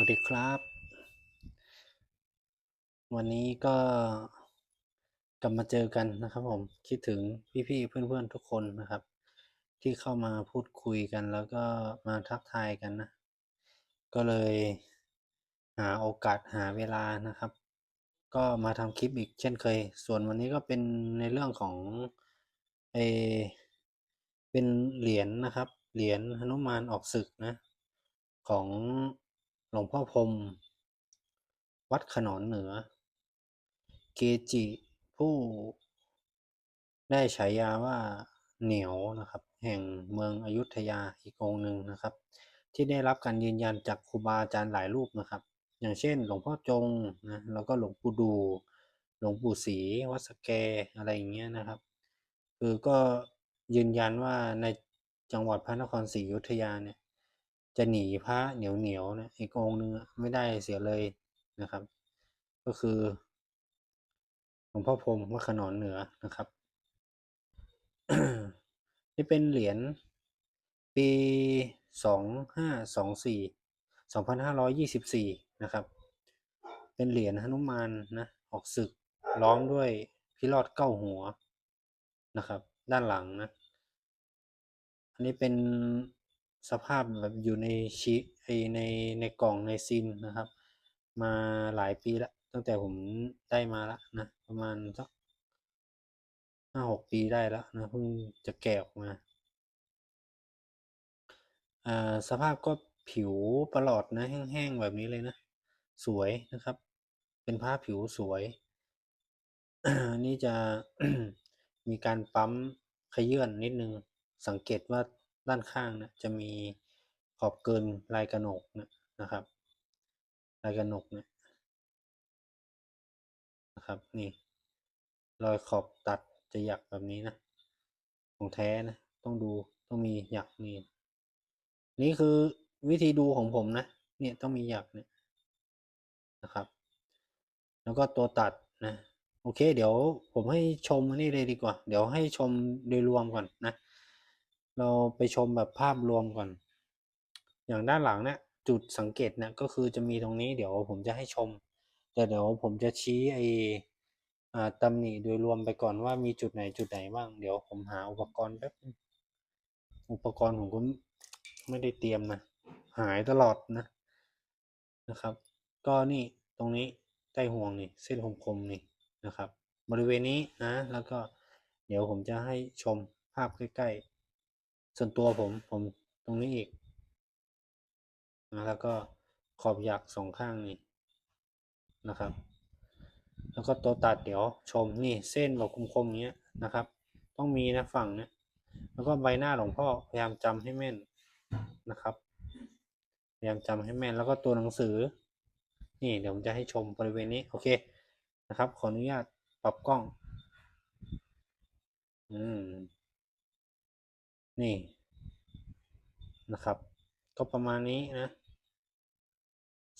วัสดีครับ วันนี้ก็กลับมาเจอกันนะครับผมคิดถึงพี่ๆเพื่อนๆทุกคนนะครับ ที่เข้ามาพูดคุยกันแล้วก็มาทักทายกันนะ ก็เลยหาโอกาสหาเวลานะครับ ก็มาทำคลิปอีกเช่นเคย ส่วนวันนี้ก็เป็นในเรื่องของเอเป็นเหรียญนะครับ เหรียญหนุมานออกศึกนะของ หลวงพ่อพรม วัดขนอนเหนือ เกจิผู้ได้ฉายาว่าเหนียวนะครับ แห่งเมืองอยุธยาอีกองหนึ่งนะครับ ที่ได้รับการยืนยันจากครูบาอาจารย์หลายรูปนะครับ อย่างเช่น หลวงพ่อจงนะแล้วก็หลวงปู่ดู หลวงปู่ศรีวัดสแกอะไรอย่างเงี้ยนะครับ คือก็ยืนยันว่าในจังหวัดพระนครศรีอยุธยาเนี่ย จะหนีพระเหนียวเหนียวนี่ยอีกองหนึงไม่ได้เสียเลยนะครับ ก็คือหลวงพ่อพรมวัดขนอนเหนือนะครับ นี่เป็นเหรียญปีสองห้าสองสี่สองพันห้าร้อยยี่สิบสี่นะครับ เป็นเหรียญหนุมานนะออกศึกล้อมด้วยพิรอดเก้าหัวนะครับ ด้านหลังนะ อันนี้เป็น สภาพแบบอยู่ในชีในในกล่องในซินนะครับ มาหลายปีแล้วตั้งแต่ผมได้มาแล้วนะประมาณสักห้าหกปีได้แล้วนะเพิ่งจะแกะออกมาอ่าสภาพก็ผิวประหลอดนะแห้งๆแบบนี้เลยนะ สวยนะครับ เป็นผ้าผิวสวยนนี้จะมีการปั๊มขยื่นนิดนึงสังเกตว่า ด้านข้างนะจะมีขอบเกินลายกระหนกนะนะครับ ลายกระหนกเนี่ยนะครับนี่รอยขอบตัดจะหยักแบบนี้นะของแท้นะต้องดูต้องมีหยักนี่นี่คือวิธีดูของผมนะเนี่ยต้องมีหยักเนี่ยนะครับ แล้วก็ตัวตัดนะโอเค เดี๋ยวผมให้ชมอันนี้เลยดีกว่า เดี๋ยวให้ชมโดยรวมก่อนนะ เราไปชมแบบภาพรวมก่อน อย่างด้านหลังเนี่ยจุดสังเกตเนี่ยก็คือจะมีตรงนี้เดี๋ยวผมจะให้ชม แต่เดี๋ยวผมจะชี้ไอตำหนิโดยรวมไปก่อนว่ามีจุดไหนจุดไหนบ้าง เดี๋ยวผมหาอุปกรณ์แป๊บอุปกรณ์ผมก็ไม่ได้เตรียมนะ หายตลอดนะนะครับ ก็นี่ตรงนี้ใต้ห่วงนี่เส้นคมๆนี่นะครับ บริเวณนี้นะ แล้วก็เดี๋ยวผมจะให้ชมภาพใกล้ๆ ส่วนตัวผมผมตรงนี้อีกนะแล้วก็ขอบหยักสองข้างนี่นะครับ แล้วก็ตัวตัดเดี๋ยวชมนี่เส้นแบบคมๆอย่างเงี้ยนะครับ ต้องมีนะฝั่งเนี้ยแล้วก็ใบหน้าหลวงพ่อพยายามจำให้แม่นนะครับพยายามจำให้แม่นแล้วก็ตัวหนังสือ นี่เดี๋ยวผมจะให้ชมบริเวณนี้โอเคนะครับ ขออนุญาตปรับกล้อง อืม นี่นะครับ ก็ประมาณนี้นะ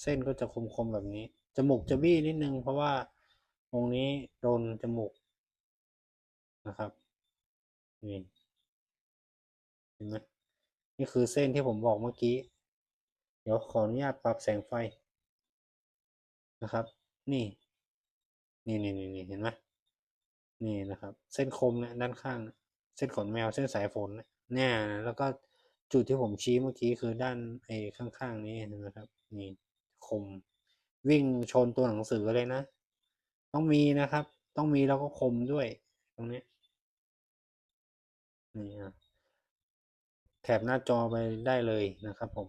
เส้นก็จะคมๆแบบนี้ จมูกจะบี้นิดนึง เพราะว่าตรงนี้โดนจมูกนะครับนี่เห็นไหมนี่คือเส้นที่ผมบอกเมื่อกี้ เดี๋ยวขออนุญาตปรับแสงไฟนะครับ นี่ นี่นี่นี่นเห็นไหมนี่นะครับ เส้นคมเนี่ยด้านข้างเนี่ยเส้นขนแมวเส้นสายฝนเนี่ย เนี่ยแล้วก็จุดที่ผมชี้เมื่อกี้คือด้านไอ้ข้างๆนี้นไหมครับ นี่คม วิ่งชนตัวหนังสือเลยนะ ต้องมีนะครับ ต้องมีแล้วก็คมด้วย ตรงนี้นี่อะแคปหน้าจอไปได้เลยนะครับผม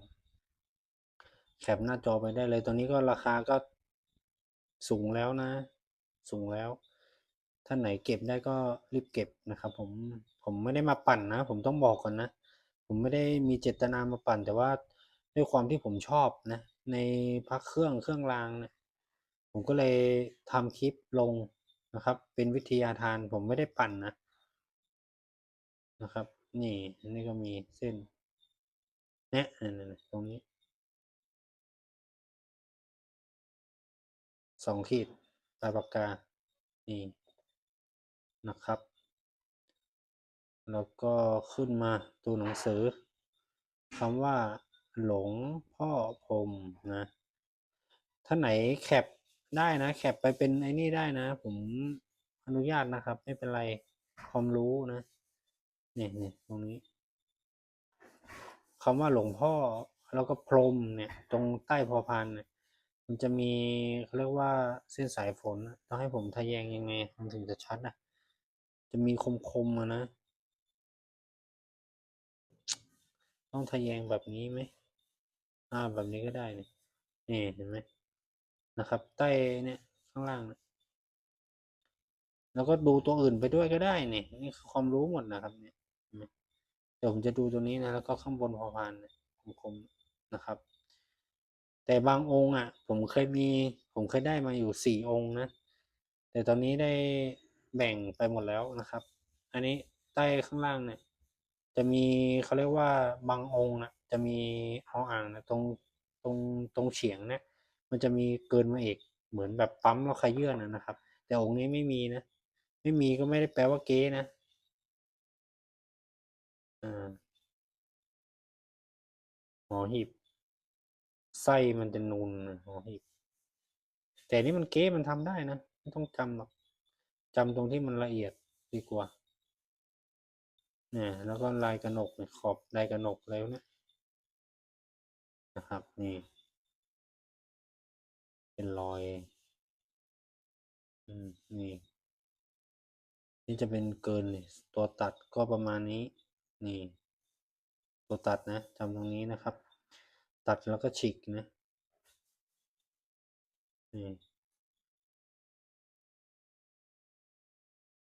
แคปหน้าจอไปได้เลย ตัวนี้ก็ราคาก็สูงแล้วนะ สูงแล้ว ท่านไหนเก็บได้ก็รีบเก็บนะครับผม ผมไม่ได้มาปั่นนะ ผมต้องบอกก่อนนะ ผมไม่ได้มีเจตนามาปั่น แต่ว่าด้วยความที่ผมชอบนะ ในพักเครื่องเครื่องรางเนี่ยผมก็เลยทำคลิปลงนะครับ เป็นวิทยาทานผมไม่ได้ปั่นนะนะครับ นี่นนี้ก็มีเส้นเนี่ยนั่ตรงนี้สองขีดปลายปากกา นี่ นะครับ แล้วก็ขึ้นมาตัวหนังสือคำว่า หลงพ่อพรมนะถ้าไหนแคปได้นะแคปไปเป็นไอ้นี่ได้นะ ผมอนุญาตนะครับ ไม่เป็นไรความรู้นะเนี่ยเนี่ยตรงนี้คำว่าหลวงพ่อแล้วก็พรมเนี่ย ตรงใต้พอพานเนี่ยมันจะมีเขาเรียกว่าเส้นสายฝนต้องให้ผมทะแยงยังไงมันถึงจะชัดอะ จะมีคมๆอะนะ ต้องทะแยงแบบนี้ไหมอ่าแบบนี้ก็ได้นี่นี่เห็นไหมนะครับ ใต้เนี่ยข้างล่างนะแล้วก็ดูตัวอื่นไปด้วยก็ได้นี่นี่คือความรู้หมดนะครับ เนี่ยเดี๋ยวผมจะดูตัวนี้นะแล้วก็ข้างบนพอพานเนี่ยคมๆนะครับ แต่บางองค์อะ ผมเคยมี ผมเคยได้มาอยู่สี่องค์นะแต่ตอนนี้ได้แบ่งไปหมดแล้วนะครับ อันนี้ใต้ข้างล่างเนี่ย จะมีเขาเรียกว่าบางองค์นะจะมีเอาอ่างนะตรงตรงตรงเฉียงเนี่ยมันจะมีเกินมาเอกเหมือนแบบปั๊มแล้วขยื่นนะนะครับ แต่องค์นี้ไม่มีนะ ไม่มีก็ไม่ได้แปลว่าเก๊นะอ่าหอหีบไส้มันจะนูนหอหีบแต่นี่มันเก๊มันทำได้นะ ไม่ต้องจำหรอกจำตรงที่มันละเอียดดีกว่า เนี่ยแล้วก็ลายกระหนกเนี่ยขอบลายกระหนกแล้วนี่ยนะครับนี่ เป็นรอย อืมนี่ นี่จะเป็นเกินเลยตัวตัดก็ประมาณนี้ นี่ ตัวตัดนะจำตรงนี้นะครับ ตัดแล้วก็ฉีกนะนี่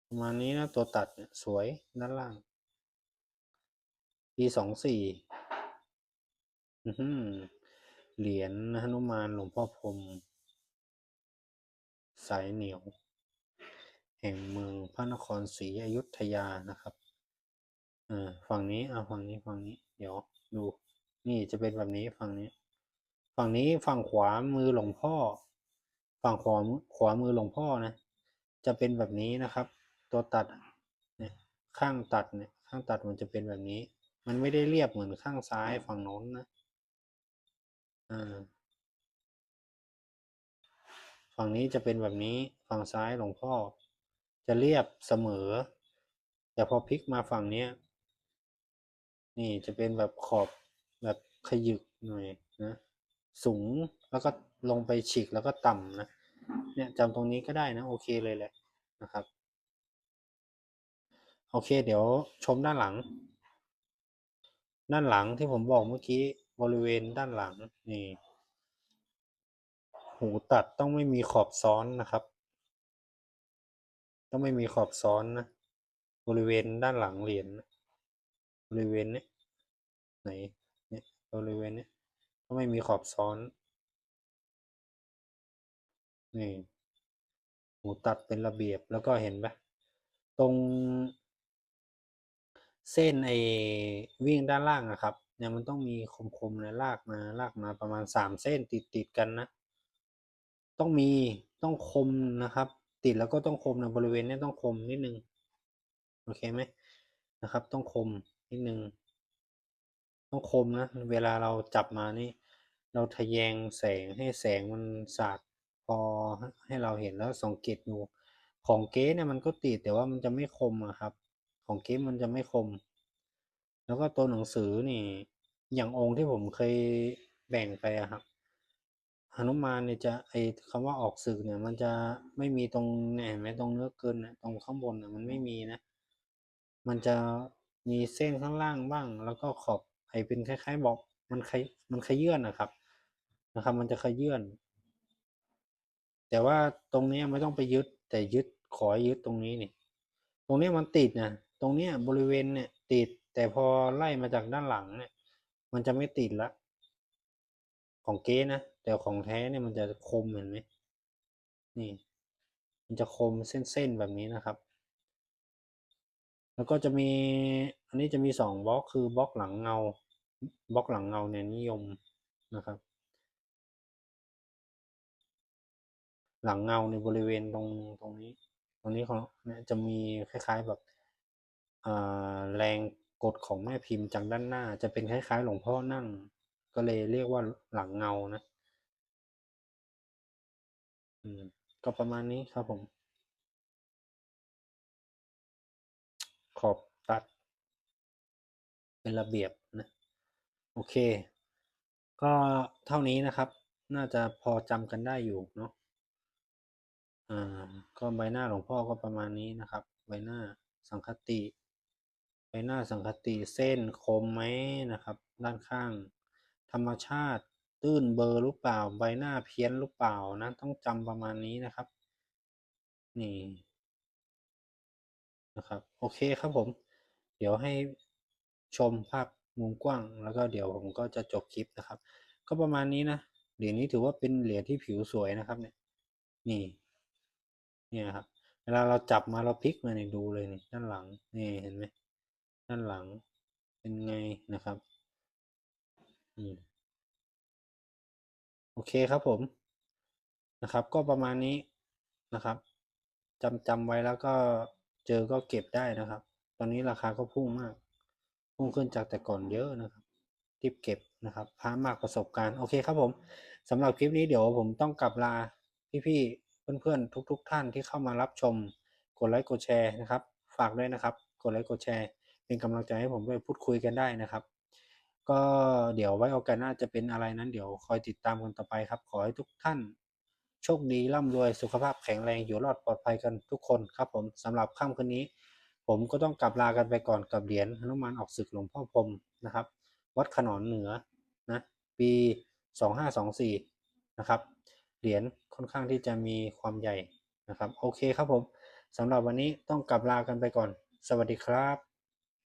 ประมาณนี้นะตัวตัดเนี่ยสวยด้านล่าง ปีสองสี่เหรียญหนุมานหลวงพ่อพรมสายเหนียว แห่งเมืองพระนครศรีอยุธยานะครับอ่าฝั่งนี้เอาฝั่งนี้ฝั่งนี้ เดี๋ยวดู นี่จะเป็นแบบนี้ฝั่งนี้ ฝั่งนี้ฝั่งขวามือหลวงพ่อ ฝั่งขวาขวามือหลวงพ่อนะ จะเป็นแบบนี้นะครับ ตัวตัดเนี่ยข้างตัดเนี่ยข้างตัดมันจะเป็นแบบนี้ มันไม่ได้เรียบเหมือนข้างซ้ายฝั่งโน้นนะอ่าฝั่งนี้จะเป็นแบบนี้ฝั่งซ้ายหลวงพ่อ จะเรียบเสมอ แต่พอพลิกมาฝั่งเนี้ย นี่จะเป็นแบบขอบแบบขยึกหน่อยนะสูงแล้วก็ลงไปฉีกแล้วก็ต่ำนะ เนี่ยจำตรงนี้ก็ได้นะ โอเคเลยแหละนะครับ โอเค เดี๋ยวชมด้านหลัง ด้านหลังที่ผมบอกเมื่อกี้บริเวณด้านหลังนี่ หูตัดต้องไม่มีขอบซ้อนนะครับ ต้องไม่มีขอบซ้อนนะบริเวณด้านหลังเหรียญบริเวณนี้ไหนเนี่ยบริเวณนี้ต้องไม่มีขอบซ้อนนี่หูตัดเป็นระเบียบแล้วก็เห็นไหมตรง เส้นไอ้วิ่งด้านล่างอะครับ เนี่ยมันต้องมีคมๆนะลากมาลากมาประมาณสามเส้นติดติดกันนะ ต้องมีต้องคมนะครับ ติดแล้วก็ต้องคมนะบริเวณนี้ต้องคมนิดนึงโอเคไหมนะครับ ต้องคมนิดนึงต้องคมนะเวลาเราจับมานี่ เราทะแยงแสงให้แสงมันสาดพอให้เราเห็นแล้วสังเกตดูของเก๊เนี่ยมันก็ติดแต่ว่ามันจะไม่คมอะครับ ของเก๊มันจะไม่คม แล้วก็ตัวหนังสือนี่ อย่างองค์ที่ผมเคยแบ่งไปอะครับหนุมานเนี่ยจะไอคำว่าออกศึกเนี่ย มันจะไม่มีตรงเนี่ยเห็นไหมตรงเนื้อเกินเนี่ยตรงข้างบนเนี่ยมันไม่มีนะ มันจะมีเส้นข้างล่างบ้าง แล้วก็ขอบไอเป็นคล้ายๆบอกมันขยมันขยื่นนะครับ นะครับ มันจะขยื่นแต่ว่าตรงนี้ไม่ต้องไปยึด แต่ยึดขอยึดตรงนี้นี่ ตรงนี้มันติดนะ ตรงเนี้ยบริเวณเนี่ยติด แต่พอไล่มาจากด้านหลังเนี่ย มันจะไม่ติดละ ของเก๊นะแต่ของแท้เนี่ยมันจะคมเห็นไหมนี่ มันจะคมเส้นๆแบบนี้นะครับ แล้วก็จะมี อันนี้จะมีสองบล็อกคือบล็อกหลังเงาบล็อกหลังเงาเนี่ยนิยมนะครับ หลังเงาในบริเวณตรงตรงนี้ ตรงนี้เขาเนี่ยจะมีคล้ายๆแบบ แรงกดของแม่พิมพ์จากด้านหน้า จะเป็นคล้ายๆ หลวงพ่อนั่ง ก็เลยเรียกว่าหลังเงานะก็ประมาณนี้ครับผม ขอบตัด เป็นระเบียบนะ โอเค ก็เท่านี้นะครับ น่าจะพอจำกันได้อยู่เนาะอ่าก็ใบหน้าหลวงพ่อก็ประมาณนี้นะครับ ใบหน้าสังคติ ใบหน้าสังคติเส้นคมไหมนะครับ ด้านข้าง ธรรมชาติตื้นเบอร์หรือเปล่า ใบหน้าเพี้ยนหรือเปล่านะ ต้องจำประมาณนี้นะครับ นี่นะครับ โอเคครับผม เดี๋ยวให้ชมภาพมุมกว้าง แล้วก็เดี๋ยวผมก็จะจบคลิปนะครับ ก็ประมาณนี้นะ เหรียญนี้ถือว่าเป็นเหรียญที่ผิวสวยนะครับเนี่ย นี่ เนี่ยครับ เวลาเราจับมาเราพลิกมาเนี่ยดูเลยนี่ด้านหลัง นี่เห็นไหม ด้านหลังเป็นไงนะครับอืมโอเคครับผมนะครับ ก็ประมาณนี้นะครับจำจำไว้แล้วก็เจอก็เก็บได้นะครับ ตอนนี้ราคาก็พุ่งมาก พุ่งขึ้นจากแต่ก่อนเยอะนะครับรีบเก็บนะครับพามากประสบการณ์ โอเคครับผมสำหรับคลิปนี้เดี๋ยวผมต้องกลับลาพี่ๆเพื่อนๆทุก ๆ ท่านที่เข้ามารับชม กดไลค์กดแชร์นะครับ ฝากด้วยนะครับ กดไลค์กดแชร์ เป็นกำลังใจให้ผมด้วยพูดคุยกันได้นะครับ ก็เดี๋ยวไว้โอกาสหน้าจะเป็นอะไรนั้นเดี๋ยวคอยติดตามกันต่อไปครับ ขอให้ทุกท่าน โชคดีร่ำรวยสุขภาพแข็งแรงอยู่รอดปลอดภัยกันทุกคนครับ ผมสำหรับค่ำคืนนี้ ผมก็ต้องกลับลากันไปก่อนกับเหรียญหนุมานออกศึกหลวงพ่อพรมนะครับ วัดขนอนเหนือนะปี 2524 นะครับ เหรียญค่อนข้างที่จะมีความใหญ่นะครับ โอเคครับผมสำหรับวันนี้ต้องกลับลากันไปก่อน สวัสดีครับ